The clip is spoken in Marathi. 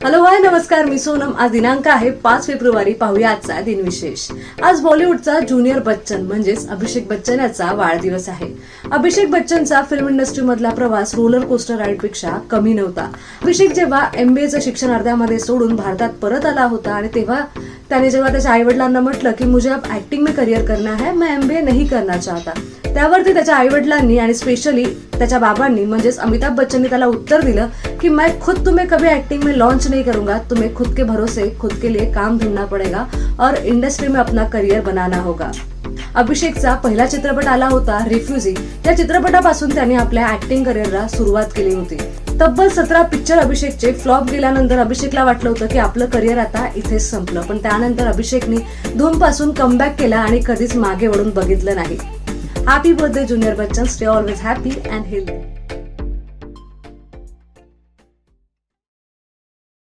हॅलो हाय नमस्कार. मी सोनम. आज दिनांक आहे पाच फेब्रुवारी. पाहूया आजचा दिनविशेष. आज बॉलिवूडचा ज्युनियर बच्चन म्हणजेच अभिषेक बच्चन याचा वाढदिवस आहे. अभिषेक बच्चनचा फिल्म इंडस्ट्री मधला प्रवास रोलर कोस्टर राईडपेक्षा कमी नव्हता. अभिषेक जेव्हा एमबीएचं शिक्षण अर्ध्यामध्ये सोडून भारतात परत आला होता आणि तेव्हा त्याने जेव्हा त्याच्या आई वडिलांना म्हटलं की मुझे अब ऍक्टिंग में करियर करना है मैं एमबीए नहीं करना चाहता. त्यावरती त्याच्या आई वडिलांनी आणि स्पेशली त्याच्या बाबांनी म्हणजेच अमिताभ बच्चननी त्याला उत्तर दिलं की मैं खुद तुम्हें कभी एक्टिंग में लॉन्च नहीं करूंगा. तुम्हें खुद के भरोसे खुद के लिए काम ढूंढना पड़ेगा और इंडस्ट्री में अपना करियर बनाना होगा. अभिषेकचा पहिला चित्रपट आला होता रिफ्युजी या चित्रपटापासून त्याने आपल्या ऍक्टिंग करिअरला सुरुवात केली होती. तब्बल सतरा पिक्चर अभिषेकचे. फ्लॉप गेल्यानंतर अभिषेकला वाटलं होतं की आपलं करिअर आता इथेच संपलं. पण त्यानंतर अभिषेकने धूमपासून कमबॅक केला आणि कधीच मागे वळून बघितलं नाही. Happy birthday junior Bachchan stay always happy and healthy